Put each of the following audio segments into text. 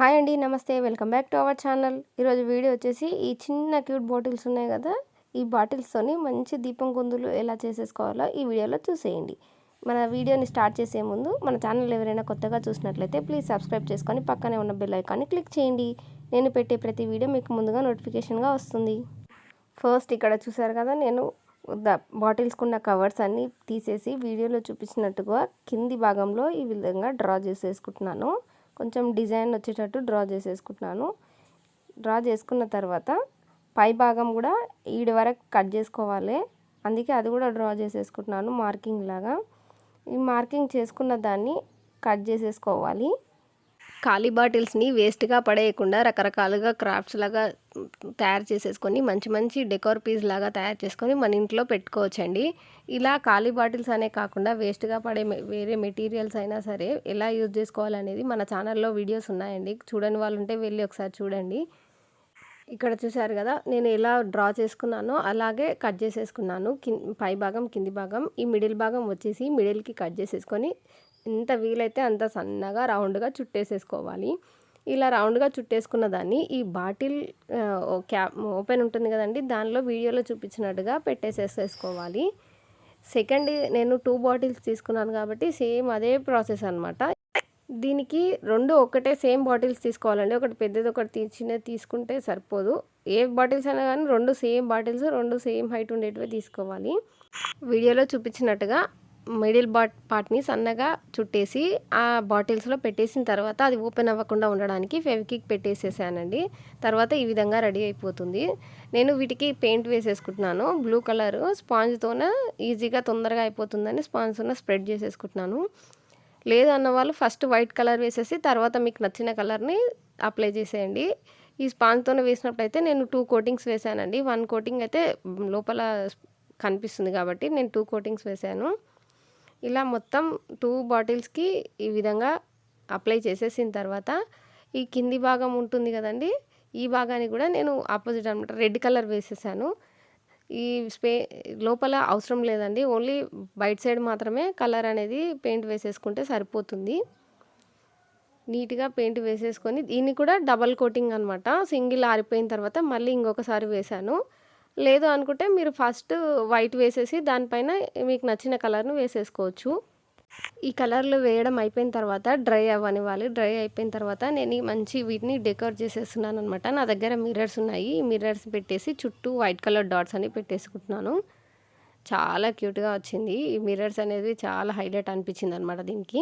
Hi అండి నమస్తే. Welcome back to our channel. ఈరోజు వీడియో వచ్చేసి ఈ చిన్న క్యూట్ బాటిల్స్ ఉన్నాయి కదా ఈ బాటిల్స్తోని మంచి దీపం కుందులు ఎలా చేసేసుకోవాలో ఈ వీడియోలో చూసేయండి. మన వీడియోని స్టార్ట్ చేసే ముందు మన ఛానల్ ఎవరైనా కొత్తగా చూసినట్లయితే ప్లీజ్ సబ్స్క్రైబ్ చేసుకొని పక్కనే ఉన్న బెల్ ఐకాన్ని క్లిక్ చేయండి. నేను పెట్టే ప్రతి వీడియో మీకు ముందుగా నోటిఫికేషన్గా వస్తుంది. ఫస్ట్ ఇక్కడ చూసారు కదా నేను ద బాటిల్స్కున్న కవర్స్ అన్నీ తీసేసి వీడియోలో చూపించినట్టుగా కింది భాగంలో ఈ విధంగా డ్రా చేసేసుకుంటున్నాను. కొంచెం డిజైన్ వచ్చేటట్టు డ్రా చేసేసుకుంటున్నాను. డ్రా చేసుకున్న తర్వాత పై భాగం కూడా ఈడి వరకు కట్ చేసుకోవాలి. అందుకే అది కూడా డ్రా చేసేసుకుంటున్నాను మార్కింగ్ లాగా. ఈ మార్కింగ్ చేసుకున్న దాన్ని కట్ చేసేసుకోవాలి. ఖాళీ బాటిల్స్ని వేస్ట్గా పడేయకుండా రకరకాలుగా క్రాఫ్ట్స్ లాగా తయారు చేసేసుకొని మంచి మంచి డెకోర్ పీస్ లాగా తయారు చేసుకొని మన ఇంట్లో పెట్టుకోవచ్చండి. ఇలా ఖాళీ బాటిల్స్ అనే కాకుండా వేస్ట్గా పడే వేరే మెటీరియల్స్ అయినా సరే ఎలా యూజ్ చేసుకోవాలనేది మన ఛానల్లో వీడియోస్ ఉన్నాయండి. చూడని వాళ్ళు ఉంటే వెళ్ళి ఒకసారి చూడండి. ఇక్కడ చూసారు కదా నేను ఎలా డ్రా చేసుకున్నానో అలాగే కట్ చేసేసుకున్నాను. కిం పై భాగం కింది భాగం ఈ మిడిల్ భాగం వచ్చేసి మిడిల్కి కట్ చేసేసుకొని ఎంత వీలైతే అంత సన్నగా రౌండ్గా చుట్టేసేసుకోవాలి. ఇలా రౌండ్గా చుట్టేసుకున్న దాన్ని ఈ బాటిల్ క్యాప్ ఓపెన్ ఉంటుంది కదండి దానిలో వీడియోలో చూపించినట్టుగా పెట్టేసేసేసుకోవాలి. సెకండ్ నేను టూ బాటిల్స్ తీసుకున్నాను కాబట్టి సేమ్ అదే ప్రాసెస్ అనమాట దీనికి రెండు ఒకటే సేమ్ బాటిల్స్ తీసుకోవాలండి. ఒకటి పెద్దది ఒకటి చిన్నది తీసుకుంటే సరిపోదు. ఏ బాటిల్స్ అయినా కానీ రెండు సేమ్ బాటిల్స్ రెండు సేమ్ హైట్ ఉండేటివి తీసుకోవాలి. వీడియోలో చూపించినట్టుగా మిడిల్ బాట్ పార్ట్ని సన్నగా చుట్టేసి ఆ బాటిల్స్లో పెట్టేసిన తర్వాత అది ఓపెన్ అవ్వకుండా ఉండడానికి ఫెవికిక్ పెట్టేసేసానండి. తర్వాత ఈ విధంగా రెడీ అయిపోతుంది. నేను వీటికి పెయింట్ వేసేసుకుంటున్నాను. బ్లూ కలర్ స్పాంజ్తోనే ఈజీగా తొందరగా అయిపోతుందని స్పాంజ్తోన స్ప్రెడ్ చేసేసుకుంటున్నాను. లేదన్న వాళ్ళు ఫస్ట్ వైట్ కలర్ వేసేసి తర్వాత మీకు నచ్చిన కలర్ని అప్లై చేసేయండి. ఈ స్పాంజ్తోనే వేసినప్పుడైతే నేను టూ కోటింగ్స్ వేసానండి. వన్ కోటింగ్ అయితే లోపల కనిపిస్తుంది కాబట్టి నేను టూ కోటింగ్స్ వేసాను. ఇలా మొత్తం టూ బాటిల్స్కి ఈ విధంగా అప్లై చేసేసిన తర్వాత ఈ కింది భాగం ఉంటుంది కదండి ఈ భాగాన్ని కూడా నేను ఆపోజిట్ అనమాట రెడ్ కలర్ వేసేసాను. ఈ స్పే లోపల అవసరం లేదండి ఓన్లీ బయట సైడ్ మాత్రమే కలర్ అనేది పెయింట్ వేసేసుకుంటే సరిపోతుంది. నీట్గా పెయింట్ వేసేసుకొని దీన్ని కూడా డబల్ కోటింగ్ అనమాట సింగిల్ ఆరిపోయిన తర్వాత మళ్ళీ ఇంకొకసారి వేశాను. లేదు అనుకుంటే మీరు ఫస్ట్ వైట్ వేసేసి దానిపైన మీకు నచ్చిన కలర్ను వేసేసుకోవచ్చు. ఈ కలర్లు వేయడం అయిపోయిన తర్వాత డ్రై అవ్వనివ్వాలి. డ్రై అయిపోయిన తర్వాత నేను మంచి వీటిని డెకోర్ చేసేస్తున్నాను అనమాట నా దగ్గర మిర్రర్స్ ఉన్నాయి. ఈ మిర్రర్స్ పెట్టేసి చుట్టూ వైట్ కలర్ డాట్స్ అని పెట్టేసుకుంటున్నాను. చాలా క్యూట్గా వచ్చింది. ఈ మిర్రర్స్ అనేది చాలా హైలైట్ అనిపించింది అనమాట దీనికి.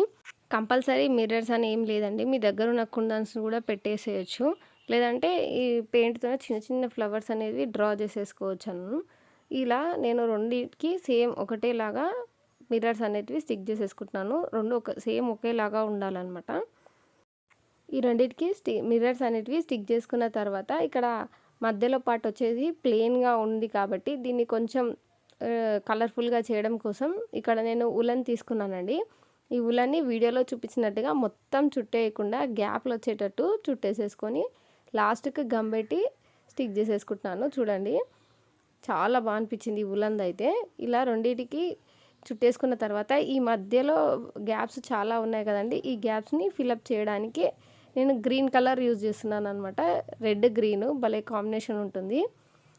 కంపల్సరీ మిర్రర్స్ అని ఏం లేదండి. మీ దగ్గర ఉన్న కుందన్స్ కూడా పెట్టేసేయచ్చు. లేదంటే ఈ పెయింట్తో చిన్న చిన్న ఫ్లవర్స్ అనేవి డ్రా చేసేసుకోవచ్చాను. ఇలా నేను రెండింటికి సేమ్ ఒకటేలాగా మిర్రర్స్ అనేటివి స్టిక్ చేసేసుకుంటున్నాను. రెండు ఒక సేమ్ ఒకేలాగా ఉండాలన్నమాట. ఈ రెండింటికి స్టి మిర్రర్స్ అనేటివి స్టిక్ చేసుకున్న తర్వాత ఇక్కడ మధ్యలో పార్ట్ వచ్చేది ప్లెయిన్గా ఉంది కాబట్టి దీన్ని కొంచెం కలర్ఫుల్గా చేయడం కోసం ఇక్కడ నేను ఉలన్ తీసుకున్నానండి. ఈ ఉలన్ని వీడియోలో చూపించినట్టుగా మొత్తం చుట్టేయకుండా గ్యాప్లు వచ్చేటట్టు చుట్టేసేసుకొని లాస్ట్కి గమ్ పెట్టి స్టిక్ చేసేసుకుంటున్నాను. చూడండి. చాలా బాగా అనిపించింది ఈ అయితే. ఇలా రెండింటికి చుట్టేసుకున్న తర్వాత ఈ మధ్యలో గ్యాప్స్ చాలా ఉన్నాయి కదండి. ఈ గ్యాప్స్ని ఫిలప్ చేయడానికి నేను గ్రీన్ కలర్ యూజ్ చేస్తున్నాను అనమాట రెడ్ గ్రీన్ భలే కాంబినేషన్ ఉంటుంది.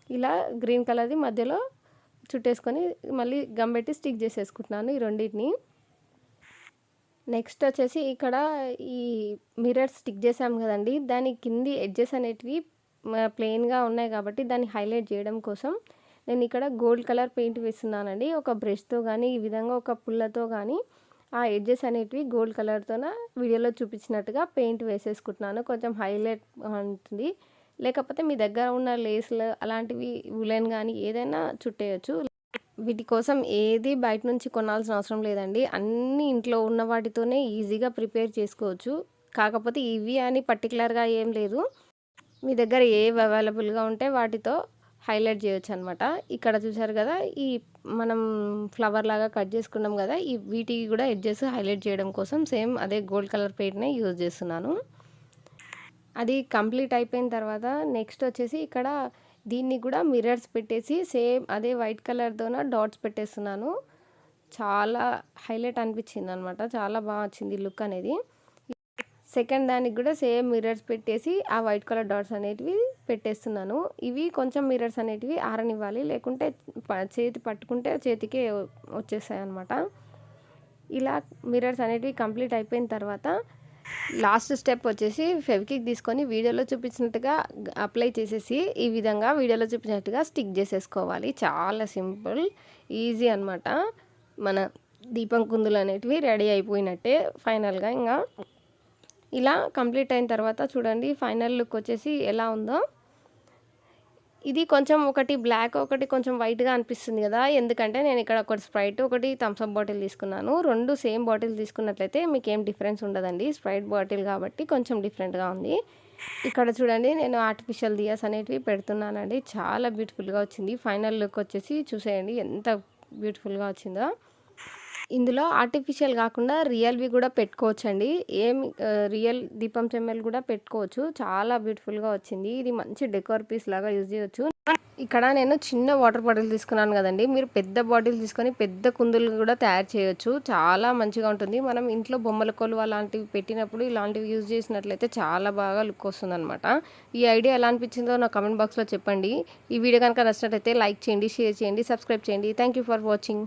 ఇలా గ్రీన్ కలర్ది మధ్యలో చుట్టేసుకొని మళ్ళీ గమ్ పెట్టి స్టిక్ చేసేసుకుంటున్నాను ఈ రెండింటిని. నెక్స్ట్ వచ్చేసి ఇక్కడ ఈ మిర్రర్ స్టిక్ చేసాం కదండి దాని కింది ఎడ్జెస్ అనేటివి ప్లెయిన్గా ఉన్నాయి కాబట్టి దాన్ని హైలైట్ చేయడం కోసం నేను ఇక్కడ గోల్డ్ కలర్ పెయింట్ వేస్తున్నానండి. ఒక బ్రష్తో కానీ ఈ విధంగా ఒక పుల్లతో కానీ ఆ ఎడ్జెస్ అనేటివి గోల్డ్ కలర్తోన వీడియోలో చూపించినట్టుగా పెయింట్ వేసేసుకుంటున్నాను. కొంచెం హైలైట్ ఉంటుంది. లేకపోతే మీ దగ్గర ఉన్న లేస్లు అలాంటివి ఉలెన్ కానీ ఏదైనా చుట్టేయచ్చు. వీటి కోసం ఏది బయట నుంచి కొనాల్సిన అవసరం లేదండి. అన్ని ఇంట్లో ఉన్న వాటితోనే ఈజీగా ప్రిపేర్ చేసుకోవచ్చు. కాకపోతే ఇవి అని పర్టికులర్గా ఏం లేదు. మీ దగ్గర ఏవి అవైలబుల్గా ఉంటే వాటితో హైలైట్ చేయొచ్చు అనమాట ఇక్కడ చూసారు కదా ఈ మనం ఫ్లవర్ లాగా కట్ చేసుకున్నాం కదా ఈ వీటికి కూడా ఎడ్జెస్ హైలైట్ చేయడం కోసం సేమ్ అదే గోల్డ్ కలర్ పెయింట్నే యూజ్ చేస్తున్నాను. అది కంప్లీట్ అయిపోయిన తర్వాత నెక్స్ట్ వచ్చేసి ఇక్కడ దీన్ని కూడా మిర్రర్స్ పెట్టేసి సేమ్ అదే వైట్ కలర్తోన డాట్స్ పెట్టేస్తున్నాను. చాలా హైలైట్ అనిపించింది అనమాట చాలా బాగా వచ్చింది లుక్ అనేది. సెకండ్ దానికి కూడా సేమ్ మిర్రర్స్ పెట్టేసి ఆ వైట్ కలర్ డాట్స్ అనేటివి పెట్టేస్తున్నాను. ఇవి కొంచెం మిర్రర్స్ అనేటివి ఆరనివ్వాలి. లేకుంటే ప- చేతి పట్టుకుంటే చేతికే వచ్చేస్తాయి అనమాట ఇలా మిర్రర్స్ అనేటివి కంప్లీట్ అయిపోయిన తర్వాత లాస్ట్ స్టెప్ వచ్చేసి ఫెవికిక్ తీసుకొని వీడియోలో చూపించినట్టుగా అప్లై చేసేసి ఈ విధంగా వీడియోలో చూపించినట్టుగా స్టిక్ చేసేసుకోవాలి. చాలా సింపుల్ ఈజీ అనమాట మన దీపం కుందులు అనేటివి రెడీ అయిపోయినట్టే ఫైనల్గా. ఇంకా ఇలా కంప్లీట్ అయిన తర్వాత చూడండి ఫైనల్ లుక్ వచ్చేసి ఎలా ఉందో. ఇది కొంచెం ఒకటి బ్లాక్ ఒకటి కొంచెం వైట్గా అనిపిస్తుంది కదా. ఎందుకంటే నేను ఇక్కడ ఒకటి స్ప్రైట్ ఒకటి థమ్స్అప్ బాటిల్ తీసుకున్నాను. రెండు సేమ్ బాటిల్ తీసుకున్నట్లయితే మీకు ఏం డిఫరెన్స్ ఉండదండి. స్ప్రైట్ బాటిల్ కాబట్టి కొంచెం డిఫరెంట్గా ఉంది. ఇక్కడ చూడండి నేను ఆర్టిఫిషియల్ దియాస్ అనేటివి పెడుతున్నానండి. చాలా బ్యూటిఫుల్గా వచ్చింది. ఫైనల్ లుక్ వచ్చేసి చూసేయండి ఎంత బ్యూటిఫుల్గా వచ్చిందో. ఇందులో ఆర్టిఫిషియల్ కాకుండా రియల్వి కూడా పెట్టుకోవచ్చండి. ఏం రియల్ దీపం చెమ్మలు కూడా పెట్టుకోవచ్చు. చాలా బ్యూటిఫుల్గా వచ్చింది. ఇది మంచి డెకోర్ పీస్ లాగా యూజ్ చేయొచ్చు. ఇక్కడ నేను చిన్న వాటర్ బాటిల్ తీసుకున్నాను కదండి. మీరు పెద్ద బాటిల్ తీసుకొని పెద్ద కుందులు కూడా తయారు చేయొచ్చు. చాలా మంచిగా ఉంటుంది. మనం ఇంట్లో బొమ్మల కొలువ అలాంటివి పెట్టినప్పుడు ఇలాంటివి యూజ్ చేసినట్లయితే చాలా బాగా లుక్ వస్తుంది ఈ ఐడియా ఎలా అనిపించిందో నా కమెంట్ బాక్స్లో చెప్పండి. ఈ వీడియో కనుక నచ్చినట్లయితే లైక్ చేయండి షేర్ చేయండి సబ్స్క్రైబ్ చేయండి. Thank you for watching